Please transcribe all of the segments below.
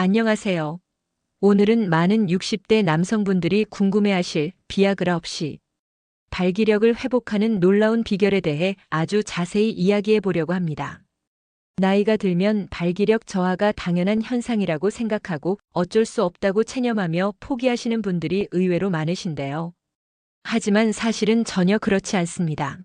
안녕하세요. 오늘은 많은 60대 남성분들이 궁금해하실 비아그라 없이 발기력을 회복하는 놀라운 비결에 대해 아주 자세히 이야기해 보려고 합니다. 나이가 들면 발기력 저하가 당연한 현상이라고 생각하고 어쩔 수 없다고 체념하며 포기하시는 분들이 의외로 많으신데요. 하지만 사실은 전혀 그렇지 않습니다.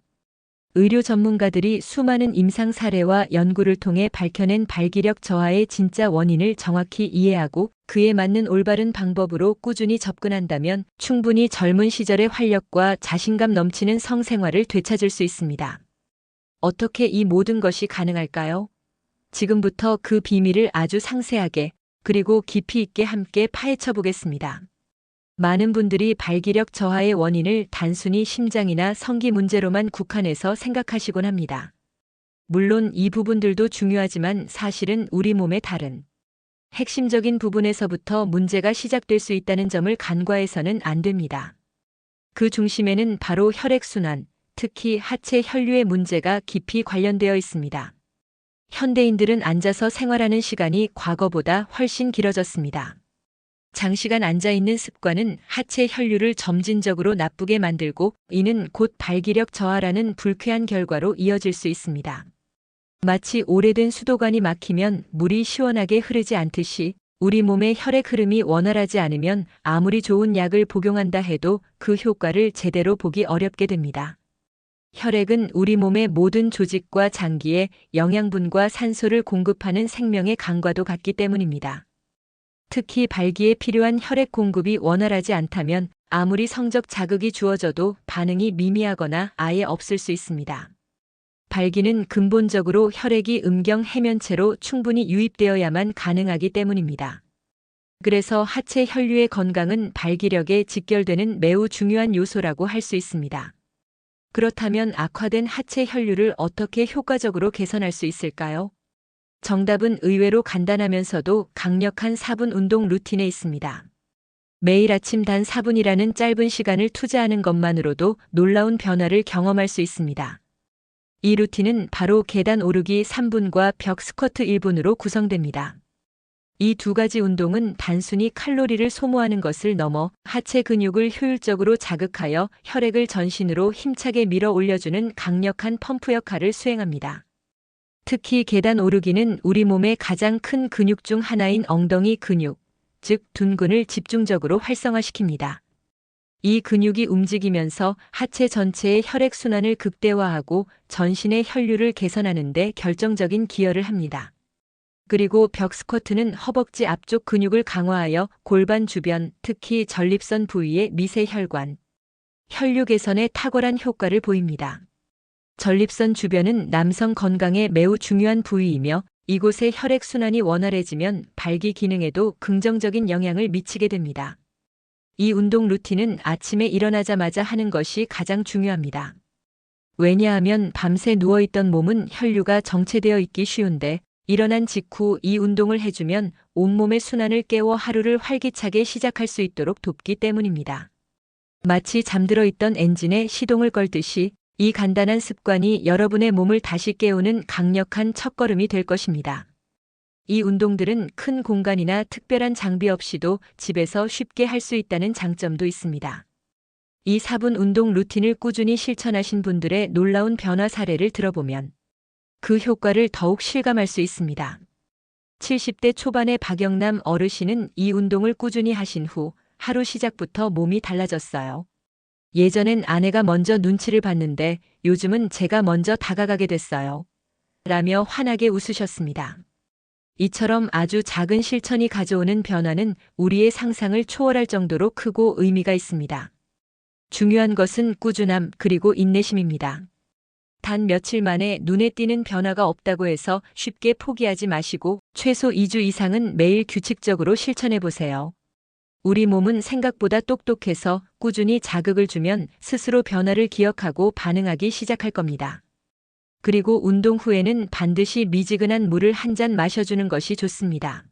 의료 전문가들이 수많은 임상 사례와 연구를 통해 밝혀낸 발기력 저하의 진짜 원인을 정확히 이해하고 그에 맞는 올바른 방법으로 꾸준히 접근한다면 충분히 젊은 시절의 활력과 자신감 넘치는 성생활을 되찾을 수 있습니다. 어떻게 이 모든 것이 가능할까요? 지금부터 그 비밀을 아주 상세하게 그리고 깊이 있게 함께 파헤쳐 보겠습니다. 많은 분들이 발기력 저하의 원인을 단순히 심장이나 성기 문제로만 국한해서 생각하시곤 합니다. 물론 이 부분들도 중요하지만 사실은 우리 몸의 다른 핵심적인 부분에서부터 문제가 시작될 수 있다는 점을 간과해서는 안 됩니다. 그 중심에는 바로 혈액순환, 특히 하체 혈류의 문제가 깊이 관련되어 있습니다. 현대인들은 앉아서 생활하는 시간이 과거보다 훨씬 길어졌습니다. 장시간 앉아 있는 습관은 하체 혈류를 점진적으로 나쁘게 만들고 이는 곧 발기력 저하라는 불쾌한 결과로 이어질 수 있습니다. 마치 오래된 수도관이 막히면 물이 시원하게 흐르지 않듯이 우리 몸의 혈액 흐름이 원활하지 않으면 아무리 좋은 약을 복용한다 해도 그 효과를 제대로 보기 어렵게 됩니다. 혈액은 우리 몸의 모든 조직과 장기에 영양분과 산소를 공급하는 생명의 강과도 같기 때문입니다. 특히 발기에 필요한 혈액 공급이 원활하지 않다면 아무리 성적 자극이 주어져도 반응이 미미하거나 아예 없을 수 있습니다. 발기는 근본적으로 혈액이 음경 해면체로 충분히 유입되어야만 가능하기 때문입니다. 그래서 하체 혈류의 건강은 발기력에 직결되는 매우 중요한 요소라고 할 수 있습니다. 그렇다면 악화된 하체 혈류를 어떻게 효과적으로 개선할 수 있을까요? 정답은 의외로 간단하면서도 강력한 4분 운동 루틴에 있습니다. 매일 아침 단 4분이라는 짧은 시간을 투자하는 것만으로도 놀라운 변화를 경험할 수 있습니다. 이 루틴은 바로 계단 오르기 3분과 벽 스쿼트 1분으로 구성됩니다. 이 두 가지 운동은 단순히 칼로리를 소모하는 것을 넘어 하체 근육을 효율적으로 자극하여 혈액을 전신으로 힘차게 밀어 올려주는 강력한 펌프 역할을 수행합니다. 특히 계단 오르기는 우리 몸의 가장 큰 근육 중 하나인 엉덩이 근육, 즉 둔근을 집중적으로 활성화시킵니다. 이 근육이 움직이면서 하체 전체의 혈액 순환을 극대화하고 전신의 혈류를 개선하는 데 결정적인 기여를 합니다. 그리고 벽 스쿼트는 허벅지 앞쪽 근육을 강화하여 골반 주변, 특히 전립선 부위의 미세 혈관, 혈류 개선에 탁월한 효과를 보입니다. 전립선 주변은 남성 건강에 매우 중요한 부위이며 이곳의 혈액 순환이 원활해지면 발기 기능에도 긍정적인 영향을 미치게 됩니다. 이 운동 루틴은 아침에 일어나자마자 하는 것이 가장 중요합니다. 왜냐하면 밤새 누워있던 몸은 혈류가 정체되어 있기 쉬운데 일어난 직후 이 운동을 해주면 온몸의 순환을 깨워 하루를 활기차게 시작할 수 있도록 돕기 때문입니다. 마치 잠들어 있던 엔진에 시동을 걸듯이 이 간단한 습관이 여러분의 몸을 다시 깨우는 강력한 첫걸음이 될 것입니다. 이 운동들은 큰 공간이나 특별한 장비 없이도 집에서 쉽게 할 수 있다는 장점도 있습니다. 이 4분 운동 루틴을 꾸준히 실천하신 분들의 놀라운 변화 사례를 들어보면 그 효과를 더욱 실감할 수 있습니다. 70대 초반의 박영남 어르신은 이 운동을 꾸준히 하신 후 하루 시작부터 몸이 달라졌어요. 예전엔 아내가 먼저 눈치를 봤는데 요즘은 제가 먼저 다가가게 됐어요. 라며 환하게 웃으셨습니다. 이처럼 아주 작은 실천이 가져오는 변화는 우리의 상상을 초월할 정도로 크고 의미가 있습니다. 중요한 것은 꾸준함 그리고 인내심입니다. 단 며칠 만에 눈에 띄는 변화가 없다고 해서 쉽게 포기하지 마시고 최소 2주 이상은 매일 규칙적으로 실천해 보세요. 우리 몸은 생각보다 똑똑해서 꾸준히 자극을 주면 스스로 변화를 기억하고 반응하기 시작할 겁니다. 그리고 운동 후에는 반드시 미지근한 물을 한 잔 마셔주는 것이 좋습니다.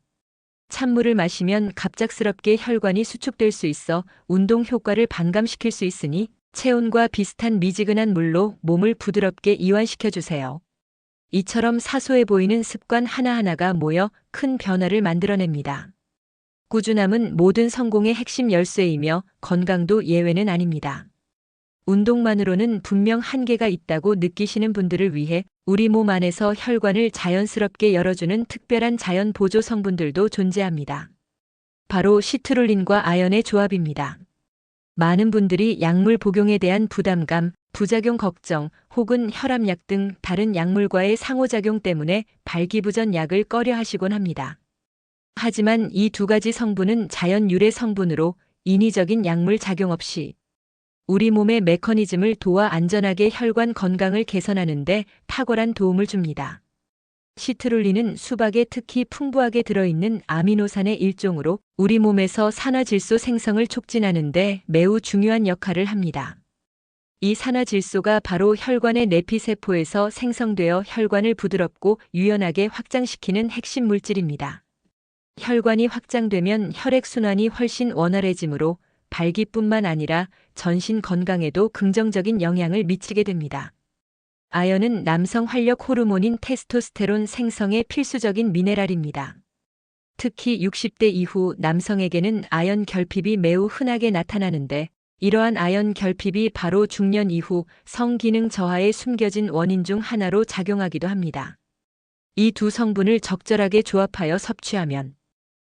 찬물을 마시면 갑작스럽게 혈관이 수축될 수 있어 운동 효과를 반감시킬 수 있으니 체온과 비슷한 미지근한 물로 몸을 부드럽게 이완시켜 주세요. 이처럼 사소해 보이는 습관 하나하나가 모여 큰 변화를 만들어냅니다. 꾸준함은 모든 성공의 핵심 열쇠이며 건강도 예외는 아닙니다. 운동만으로는 분명 한계가 있다고 느끼시는 분들을 위해 우리 몸 안에서 혈관을 자연스럽게 열어주는 특별한 자연 보조 성분들도 존재합니다. 바로 시트룰린과 아연의 조합입니다. 많은 분들이 약물 복용에 대한 부담감, 부작용 걱정 혹은 혈압약 등 다른 약물과의 상호작용 때문에 발기부전 약을 꺼려 하시곤 합니다. 하지만 이 두 가지 성분은 자연 유래 성분으로 인위적인 약물 작용 없이 우리 몸의 메커니즘을 도와 안전하게 혈관 건강을 개선하는 데 탁월한 도움을 줍니다. 시트룰린은 수박에 특히 풍부하게 들어있는 아미노산의 일종으로 우리 몸에서 산화질소 생성을 촉진하는 데 매우 중요한 역할을 합니다. 이 산화질소가 바로 혈관의 내피세포에서 생성되어 혈관을 부드럽고 유연하게 확장시키는 핵심 물질입니다. 혈관이 확장되면 혈액순환이 훨씬 원활해지므로 발기뿐만 아니라 전신 건강에도 긍정적인 영향을 미치게 됩니다. 아연은 남성 활력 호르몬인 테스토스테론 생성에 필수적인 미네랄입니다. 특히 60대 이후 남성에게는 아연 결핍이 매우 흔하게 나타나는데 이러한 아연 결핍이 바로 중년 이후 성기능 저하에 숨겨진 원인 중 하나로 작용하기도 합니다. 이 두 성분을 적절하게 조합하여 섭취하면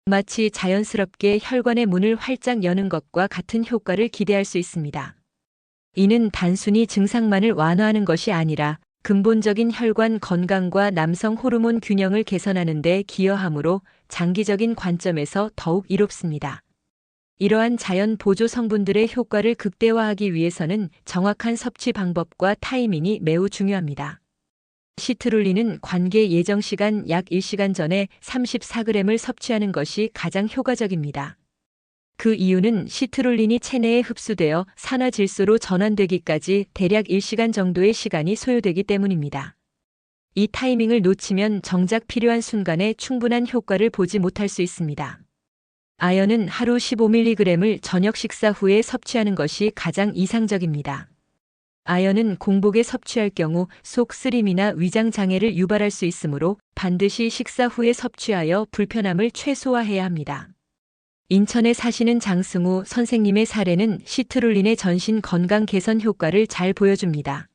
마치 자연스럽게 혈관의 문을 활짝 여는 것과 같은 효과를 기대할 수 있습니다. 이는 단순히 증상만을 완화하는 것이 아니라 근본적인 혈관 건강과 남성 호르몬 균형을 개선하는 데 기여하므로 장기적인 관점에서 더욱 이롭습니다. 이러한 자연 보조 성분들의 효과를 극대화하기 위해서는 정확한 섭취 방법과 타이밍이 매우 중요합니다. 시트룰린은 관계 예정 시간 약 1시간 전에 34g을 섭취하는 것이 가장 효과적입니다. 그 이유는 시트룰린이 체내에 흡수되어 산화질소로 전환되기까지 대략 1시간 정도의 시간이 소요되기 때문입니다. 이 타이밍을 놓치면 정작 필요한 순간에 충분한 효과를 보지 못할 수 있습니다. 아연은 하루 15mg을 저녁 식사 후에 섭취하는 것이 가장 이상적입니다. 아연은 공복에 섭취할 경우 속 쓰림이나 위장 장애를 유발할 수 있으므로 반드시 식사 후에 섭취하여 불편함을 최소화해야 합니다. 인천에 사시는 장승우 선생님의 사례는 시트룰린의 전신 건강 개선 효과를 잘 보여줍니다.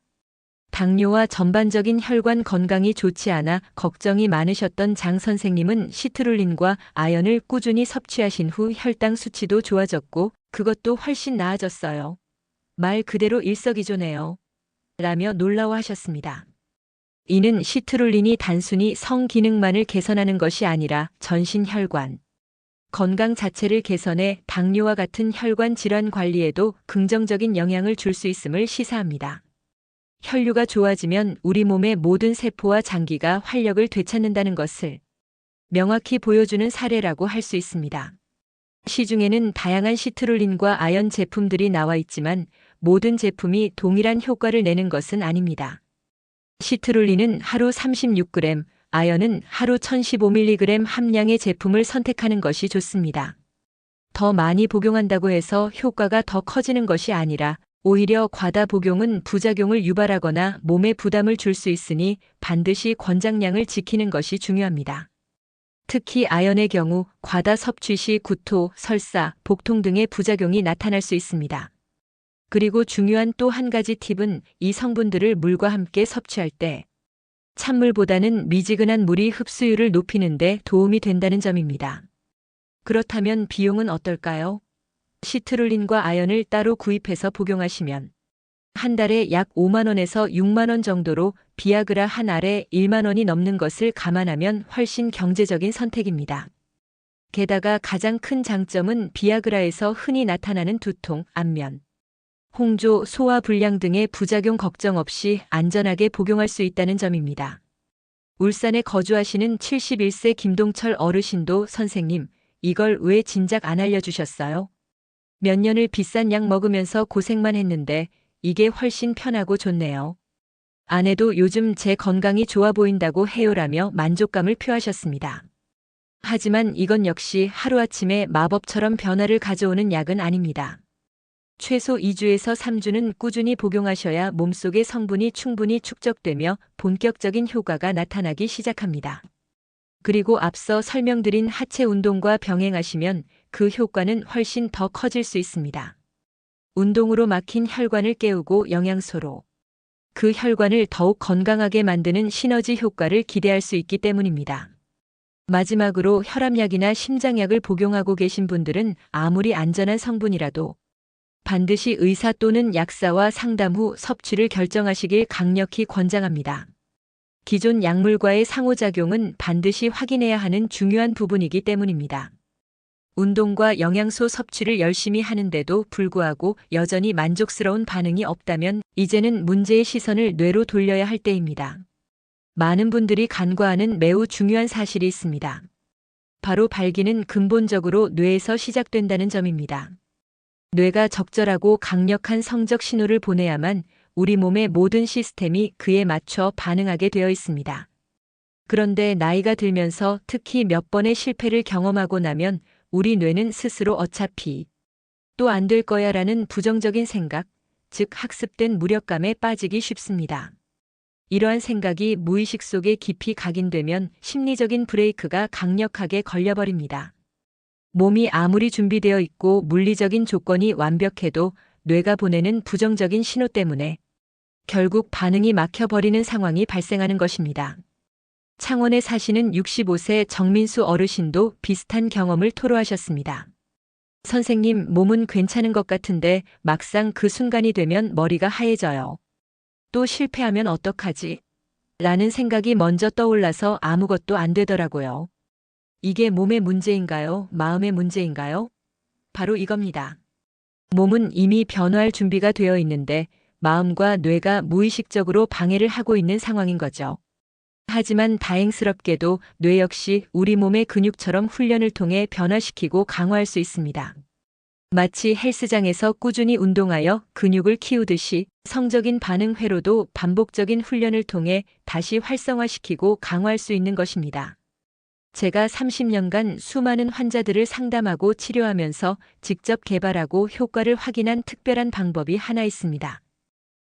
당뇨와 전반적인 혈관 건강이 좋지 않아 걱정이 많으셨던 장 선생님은 시트룰린과 아연을 꾸준히 섭취하신 후 혈당 수치도 좋아졌고 그것도 훨씬 나아졌어요. 말 그대로 일석이조네요. 라며 놀라워하셨습니다. 이는 시트룰린이 단순히 성 기능만을 개선하는 것이 아니라 전신 혈관, 건강 자체를 개선해 당뇨와 같은 혈관 질환 관리에도 긍정적인 영향을 줄 수 있음을 시사합니다. 혈류가 좋아지면 우리 몸의 모든 세포와 장기가 활력을 되찾는다는 것을 명확히 보여주는 사례라고 할 수 있습니다. 시중에는 다양한 시트룰린과 아연 제품들이 나와 있지만 모든 제품이 동일한 효과를 내는 것은 아닙니다. 시트룰린은 하루 36g, 아연은 하루 1015mg 함량의 제품을 선택하는 것이 좋습니다. 더 많이 복용한다고 해서 효과가 더 커지는 것이 아니라 오히려 과다 복용은 부작용을 유발하거나 몸에 부담을 줄 수 있으니 반드시 권장량을 지키는 것이 중요합니다. 특히 아연의 경우 과다 섭취 시 구토, 설사, 복통 등의 부작용이 나타날 수 있습니다. 그리고 중요한 또 한 가지 팁은 이 성분들을 물과 함께 섭취할 때 찬물보다는 미지근한 물이 흡수율을 높이는데 도움이 된다는 점입니다. 그렇다면 비용은 어떨까요? 시트룰린과 아연을 따로 구입해서 복용하시면 한 달에 약 5만원에서 6만원 정도로 비아그라 한 알에 1만원이 넘는 것을 감안하면 훨씬 경제적인 선택입니다. 게다가 가장 큰 장점은 비아그라에서 흔히 나타나는 두통, 안면, 홍조, 소화 불량 등의 부작용 걱정 없이 안전하게 복용할 수 있다는 점입니다. 울산에 거주하시는 71세 김동철 어르신도 선생님, 이걸 왜 진작 안 알려주셨어요? 몇 년을 비싼 약 먹으면서 고생만 했는데 이게 훨씬 편하고 좋네요. 아내도 요즘 제 건강이 좋아 보인다고 해요라며 만족감을 표하셨습니다. 하지만 이건 역시 하루아침에 마법처럼 변화를 가져오는 약은 아닙니다. 최소 2주에서 3주는 꾸준히 복용하셔야 몸속의 성분이 충분히 축적되며 본격적인 효과가 나타나기 시작합니다. 그리고 앞서 설명드린 하체 운동과 병행하시면 그 효과는 훨씬 더 커질 수 있습니다. 운동으로 막힌 혈관을 깨우고 영양소로 그 혈관을 더욱 건강하게 만드는 시너지 효과를 기대할 수 있기 때문입니다. 마지막으로 혈압약이나 심장약을 복용하고 계신 분들은 아무리 안전한 성분이라도 반드시 의사 또는 약사와 상담 후 섭취를 결정하시길 강력히 권장합니다. 기존 약물과의 상호작용은 반드시 확인해야 하는 중요한 부분이기 때문입니다. 운동과 영양소 섭취를 열심히 하는데도 불구하고 여전히 만족스러운 반응이 없다면 이제는 문제의 시선을 뇌로 돌려야 할 때입니다. 많은 분들이 간과하는 매우 중요한 사실이 있습니다. 바로 발기는 근본적으로 뇌에서 시작된다는 점입니다. 뇌가 적절하고 강력한 성적 신호를 보내야만 우리 몸의 모든 시스템이 그에 맞춰 반응하게 되어 있습니다. 그런데 나이가 들면서 특히 몇 번의 실패를 경험하고 나면 우리 뇌는 스스로 어차피 또 안 될 거야 라는 부정적인 생각, 즉 학습된 무력감에 빠지기 쉽습니다. 이러한 생각이 무의식 속에 깊이 각인되면 심리적인 브레이크가 강력하게 걸려버립니다. 몸이 아무리 준비되어 있고 물리적인 조건이 완벽해도 뇌가 보내는 부정적인 신호 때문에 결국 반응이 막혀버리는 상황이 발생하는 것입니다. 창원에 사시는 65세 정민수 어르신도 비슷한 경험을 토로하셨습니다. 선생님, 몸은 괜찮은 것 같은데 막상 그 순간이 되면 머리가 하얘져요. 또 실패하면 어떡하지? 라는 생각이 먼저 떠올라서 아무것도 안 되더라고요. 이게 몸의 문제인가요? 마음의 문제인가요? 바로 이겁니다. 몸은 이미 변화할 준비가 되어 있는데 마음과 뇌가 무의식적으로 방해를 하고 있는 상황인 거죠. 하지만 다행스럽게도 뇌 역시 우리 몸의 근육처럼 훈련을 통해 변화시키고 강화할 수 있습니다. 마치 헬스장에서 꾸준히 운동하여 근육을 키우듯이 성적인 반응 회로도 반복적인 훈련을 통해 다시 활성화시키고 강화할 수 있는 것입니다. 제가 30년간 수많은 환자들을 상담하고 치료하면서 직접 개발하고 효과를 확인한 특별한 방법이 하나 있습니다.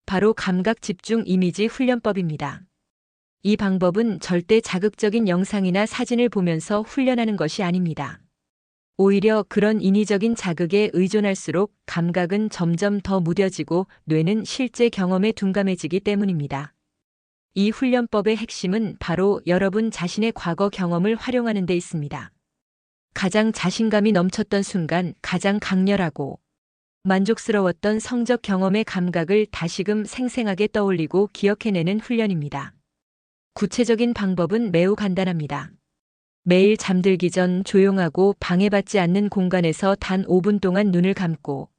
바로 감각 집중 이미지 훈련법입니다. 이 방법은 절대 자극적인 영상이나 사진을 보면서 훈련하는 것이 아닙니다. 오히려 그런 인위적인 자극에 의존할수록 감각은 점점 더 무뎌지고 뇌는 실제 경험에 둔감해지기 때문입니다. 이 훈련법의 핵심은 바로 여러분 자신의 과거 경험을 활용하는 데 있습니다. 가장 자신감이 넘쳤던 순간 가장 강렬하고 만족스러웠던 성적 경험의 감각을 다시금 생생하게 떠올리고 기억해내는 훈련입니다. 구체적인 방법은 매우 간단합니다. 매일 잠들기 전 조용하고 방해받지 않는 공간에서 단 5분 동안 눈을 감고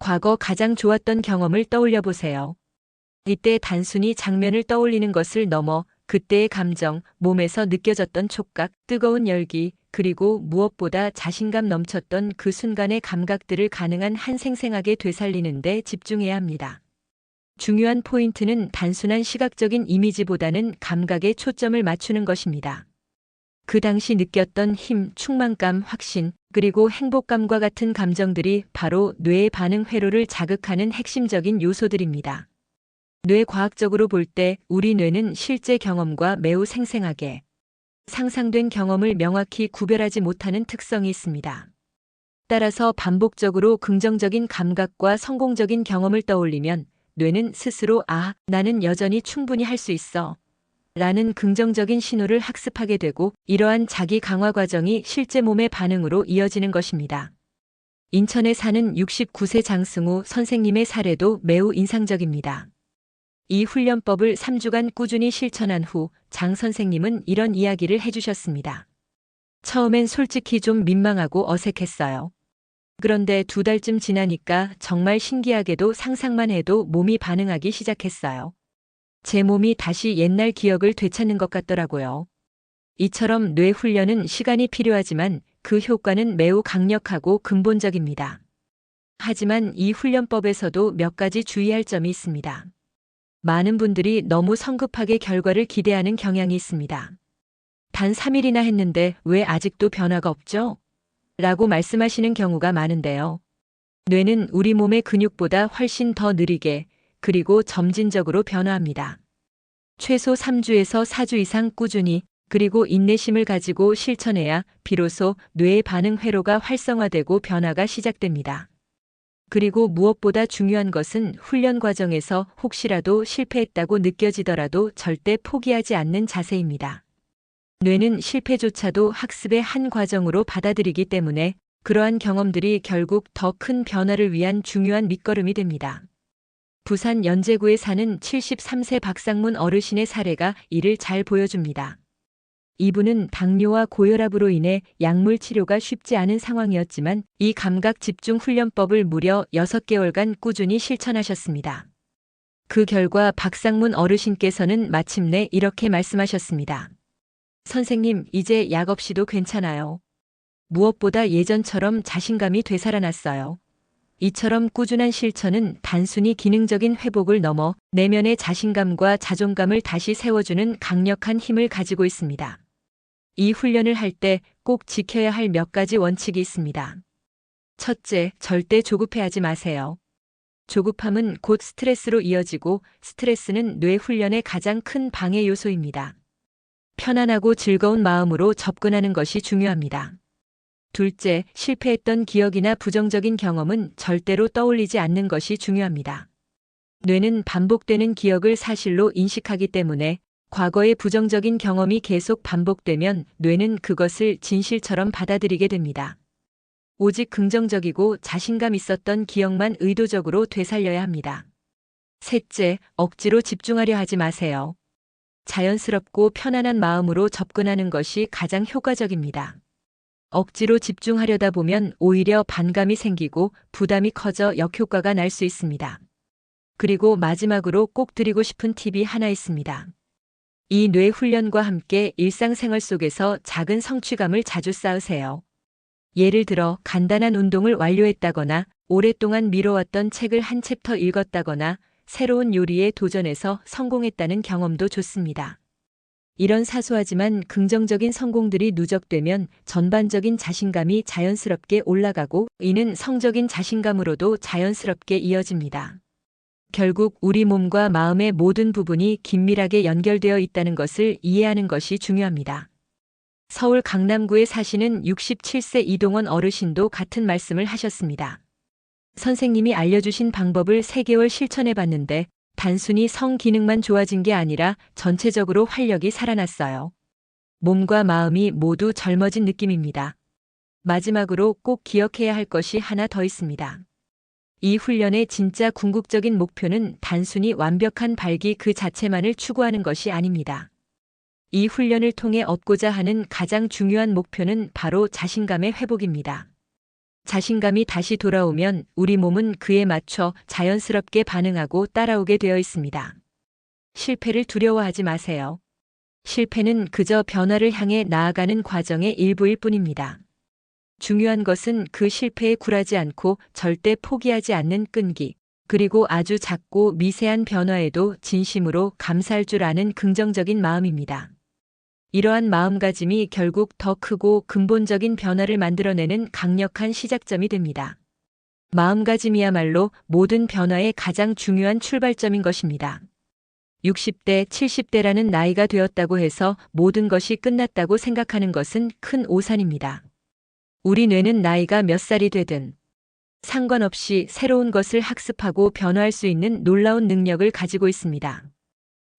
과거 가장 좋았던 경험을 떠올려 보세요. 이때 단순히 장면을 떠올리는 것을 넘어 그때의 감정, 몸에서 느껴졌던 촉각, 뜨거운 열기, 그리고 무엇보다 자신감 넘쳤던 그 순간의 감각들을 가능한 한 생생하게 되살리는 데 집중해야 합니다. 중요한 포인트는 단순한 시각적인 이미지보다는 감각에 초점을 맞추는 것입니다. 그 당시 느꼈던 힘, 충만감, 확신, 그리고 행복감과 같은 감정들이 바로 뇌의 반응 회로를 자극하는 핵심적인 요소들입니다. 뇌과학적으로 볼 때 우리 뇌는 실제 경험과 매우 생생하게 상상된 경험을 명확히 구별하지 못하는 특성이 있습니다. 따라서 반복적으로 긍정적인 감각과 성공적인 경험을 떠올리면 뇌는 스스로 아, 나는 여전히 충분히 할 수 있어. 라는 긍정적인 신호를 학습하게 되고 이러한 자기 강화 과정이 실제 몸의 반응으로 이어지는 것입니다. 인천에 사는 69세 장승우 선생님의 사례도 매우 인상적입니다. 이 훈련법을 3주간 꾸준히 실천한 후 장 선생님은 이런 이야기를 해주셨습니다. 처음엔 솔직히 좀 민망하고 어색했어요. 그런데 두 달쯤 지나니까 정말 신기하게도 상상만 해도 몸이 반응하기 시작했어요. 제 몸이 다시 옛날 기억을 되찾는 것 같더라고요. 이처럼 뇌 훈련은 시간이 필요하지만 그 효과는 매우 강력하고 근본적입니다. 하지만 이 훈련법에서도 몇 가지 주의할 점이 있습니다. 많은 분들이 너무 성급하게 결과를 기대하는 경향이 있습니다. 단 3일이나 했는데 왜 아직도 변화가 없죠? 라고 말씀하시는 경우가 많은데요. 뇌는 우리 몸의 근육보다 훨씬 더 느리게 그리고 점진적으로 변화합니다. 최소 3주에서 4주 이상 꾸준히 그리고 인내심을 가지고 실천해야 비로소 뇌의 반응 회로가 활성화되고 변화가 시작됩니다. 그리고 무엇보다 중요한 것은 훈련 과정에서 혹시라도 실패했다고 느껴지더라도 절대 포기하지 않는 자세입니다. 뇌는 실패조차도 학습의 한 과정으로 받아들이기 때문에 그러한 경험들이 결국 더 큰 변화를 위한 중요한 밑거름이 됩니다. 부산 연제구에 사는 73세 박상문 어르신의 사례가 이를 잘 보여줍니다. 이분은 당뇨와 고혈압으로 인해 약물 치료가 쉽지 않은 상황이었지만 이 감각 집중 훈련법을 무려 6개월간 꾸준히 실천하셨습니다. 그 결과 박상문 어르신께서는 마침내 이렇게 말씀하셨습니다. 선생님, 이제 약 없이도 괜찮아요. 무엇보다 예전처럼 자신감이 되살아났어요. 이처럼 꾸준한 실천은 단순히 기능적인 회복을 넘어 내면의 자신감과 자존감을 다시 세워주는 강력한 힘을 가지고 있습니다. 이 훈련을 할 때 꼭 지켜야 할 몇 가지 원칙이 있습니다. 첫째, 절대 조급해하지 마세요. 조급함은 곧 스트레스로 이어지고 스트레스는 뇌 훈련의 가장 큰 방해 요소입니다. 편안하고 즐거운 마음으로 접근하는 것이 중요합니다. 둘째, 실패했던 기억이나 부정적인 경험은 절대로 떠올리지 않는 것이 중요합니다. 뇌는 반복되는 기억을 사실로 인식하기 때문에 과거의 부정적인 경험이 계속 반복되면 뇌는 그것을 진실처럼 받아들이게 됩니다. 오직 긍정적이고 자신감 있었던 기억만 의도적으로 되살려야 합니다. 셋째, 억지로 집중하려 하지 마세요. 자연스럽고 편안한 마음으로 접근하는 것이 가장 효과적입니다. 억지로 집중하려다 보면 오히려 반감이 생기고 부담이 커져 역효과가 날 수 있습니다. 그리고 마지막으로 꼭 드리고 싶은 팁이 하나 있습니다. 이 뇌 훈련과 함께 일상생활 속에서 작은 성취감을 자주 쌓으세요. 예를 들어 간단한 운동을 완료했다거나 오랫동안 미뤄왔던 책을 한 챕터 읽었다거나 새로운 요리에 도전해서 성공했다는 경험도 좋습니다. 이런 사소하지만 긍정적인 성공들이 누적되면 전반적인 자신감이 자연스럽게 올라가고 이는 성적인 자신감으로도 자연스럽게 이어집니다. 결국 우리 몸과 마음의 모든 부분이 긴밀하게 연결되어 있다는 것을 이해하는 것이 중요합니다. 서울 강남구에 사시는 67세 이동원 어르신도 같은 말씀을 하셨습니다. 선생님이 알려주신 방법을 3개월 실천해 봤는데 단순히 성 기능만 좋아진 게 아니라 전체적으로 활력이 살아났어요. 몸과 마음이 모두 젊어진 느낌입니다. 마지막으로 꼭 기억해야 할 것이 하나 더 있습니다. 이 훈련의 진짜 궁극적인 목표는 단순히 완벽한 발기 그 자체만을 추구하는 것이 아닙니다. 이 훈련을 통해 얻고자 하는 가장 중요한 목표는 바로 자신감의 회복입니다. 자신감이 다시 돌아오면 우리 몸은 그에 맞춰 자연스럽게 반응하고 따라오게 되어 있습니다. 실패를 두려워하지 마세요. 실패는 그저 변화를 향해 나아가는 과정의 일부일 뿐입니다. 중요한 것은 그 실패에 굴하지 않고 절대 포기하지 않는 끈기, 그리고 아주 작고 미세한 변화에도 진심으로 감사할 줄 아는 긍정적인 마음입니다. 이러한 마음가짐이 결국 더 크고 근본적인 변화를 만들어내는 강력한 시작점이 됩니다. 마음가짐이야말로 모든 변화의 가장 중요한 출발점인 것입니다. 60대, 70대라는 나이가 되었다고 해서 모든 것이 끝났다고 생각하는 것은 큰 오산입니다. 우리 뇌는 나이가 몇 살이 되든 상관없이 새로운 것을 학습하고 변화할 수 있는 놀라운 능력을 가지고 있습니다.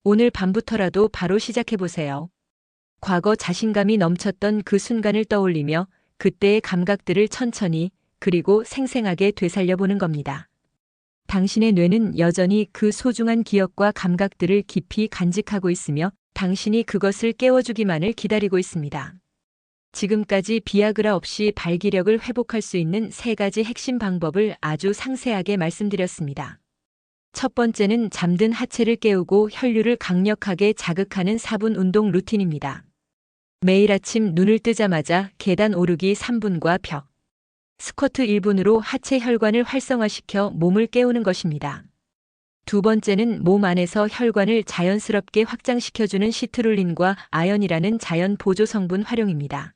오늘 밤부터라도 바로 시작해 보세요. 과거 자신감이 넘쳤던 그 순간을 떠올리며 그때의 감각들을 천천히 그리고 생생하게 되살려 보는 겁니다. 당신의 뇌는 여전히 그 소중한 기억과 감각들을 깊이 간직하고 있으며 당신이 그것을 깨워주기만을 기다리고 있습니다. 지금까지 비아그라 없이 발기력을 회복할 수 있는 세 가지 핵심 방법을 아주 상세하게 말씀드렸습니다. 첫 번째는 잠든 하체를 깨우고 혈류를 강력하게 자극하는 4분 운동 루틴입니다. 매일 아침 눈을 뜨자마자 계단 오르기 3분과 벽, 스쿼트 1분으로 하체 혈관을 활성화시켜 몸을 깨우는 것입니다. 두 번째는 몸 안에서 혈관을 자연스럽게 확장시켜주는 시트룰린과 아연이라는 자연 보조 성분 활용입니다.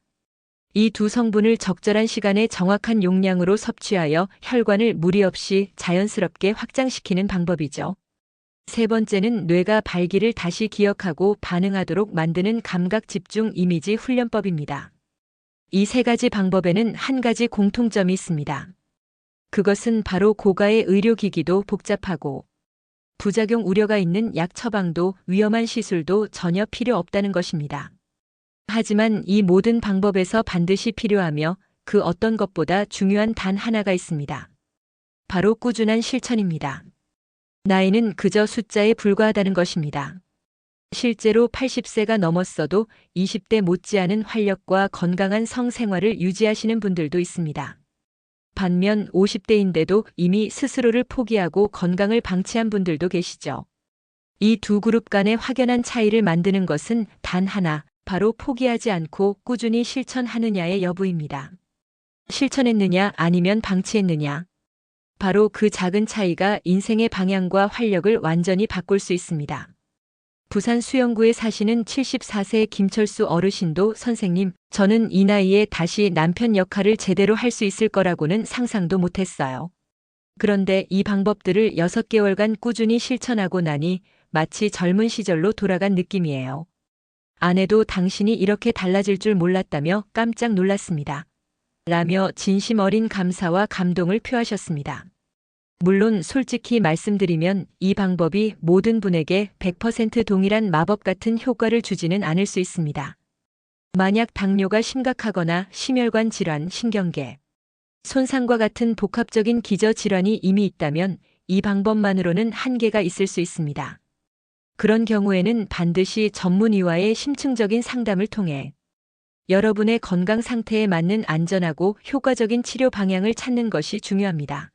이 두 성분을 적절한 시간에 정확한 용량으로 섭취하여 혈관을 무리 없이 자연스럽게 확장시키는 방법이죠. 세 번째는 뇌가 발기를 다시 기억하고 반응하도록 만드는 감각 집중 이미지 훈련법입니다. 이 세 가지 방법에는 한 가지 공통점이 있습니다. 그것은 바로 고가의 의료기기도 복잡하고 부작용 우려가 있는 약 처방도 위험한 시술도 전혀 필요 없다는 것입니다. 하지만 이 모든 방법에서 반드시 필요하며 그 어떤 것보다 중요한 단 하나가 있습니다. 바로 꾸준한 실천입니다. 나이는 그저 숫자에 불과하다는 것입니다. 실제로 80세가 넘었어도 20대 못지않은 활력과 건강한 성생활을 유지하시는 분들도 있습니다. 반면 50대인데도 이미 스스로를 포기하고 건강을 방치한 분들도 계시죠. 이 두 그룹 간의 확연한 차이를 만드는 것은 단 하나, 바로 포기하지 않고 꾸준히 실천하느냐의 여부입니다. 실천했느냐 아니면 방치했느냐. 바로 그 작은 차이가 인생의 방향과 활력을 완전히 바꿀 수 있습니다. 부산 수영구에 사시는 74세 김철수 어르신도 선생님, 저는 이 나이에 다시 남편 역할을 제대로 할 수 있을 거라고는 상상도 못했어요. 그런데 이 방법들을 6개월간 꾸준히 실천하고 나니 마치 젊은 시절로 돌아간 느낌이에요. 아내도 당신이 이렇게 달라질 줄 몰랐다며 깜짝 놀랐습니다. 라며 진심 어린 감사와 감동을 표하셨습니다. 물론 솔직히 말씀드리면 이 방법이 모든 분에게 100% 동일한 마법 같은 효과를 주지는 않을 수 있습니다. 만약 당뇨가 심각하거나 심혈관 질환, 신경계, 손상과 같은 복합적인 기저 질환이 이미 있다면 이 방법만으로는 한계가 있을 수 있습니다. 그런 경우에는 반드시 전문의와의 심층적인 상담을 통해 여러분의 건강 상태에 맞는 안전하고 효과적인 치료 방향을 찾는 것이 중요합니다.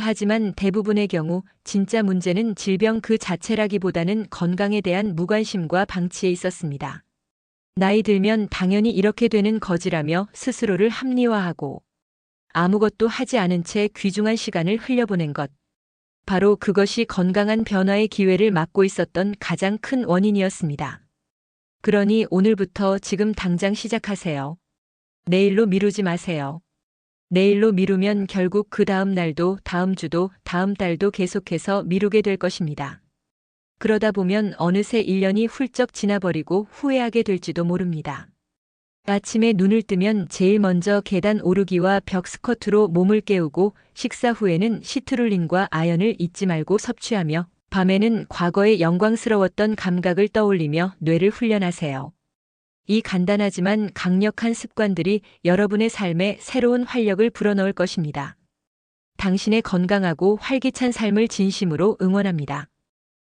하지만 대부분의 경우 진짜 문제는 질병 그 자체라기보다는 건강에 대한 무관심과 방치에 있었습니다. 나이 들면 당연히 이렇게 되는 거지라며 스스로를 합리화하고 아무것도 하지 않은 채 귀중한 시간을 흘려보낸 것. 바로 그것이 건강한 변화의 기회를 막고 있었던 가장 큰 원인이었습니다. 그러니 오늘부터 지금 당장 시작하세요. 내일로 미루지 마세요. 내일로 미루면 결국 그 다음 날도 다음 주도 다음 달도 계속해서 미루게 될 것입니다. 그러다 보면 어느새 1년이 훌쩍 지나버리고 후회하게 될지도 모릅니다. 아침에 눈을 뜨면 제일 먼저 계단 오르기와 벽 스쿼트로 몸을 깨우고 식사 후에는 시트룰린과 아연을 잊지 말고 섭취하며 밤에는 과거의 영광스러웠던 감각을 떠올리며 뇌를 훈련하세요. 이 간단하지만 강력한 습관들이 여러분의 삶에 새로운 활력을 불어넣을 것입니다. 당신의 건강하고 활기찬 삶을 진심으로 응원합니다.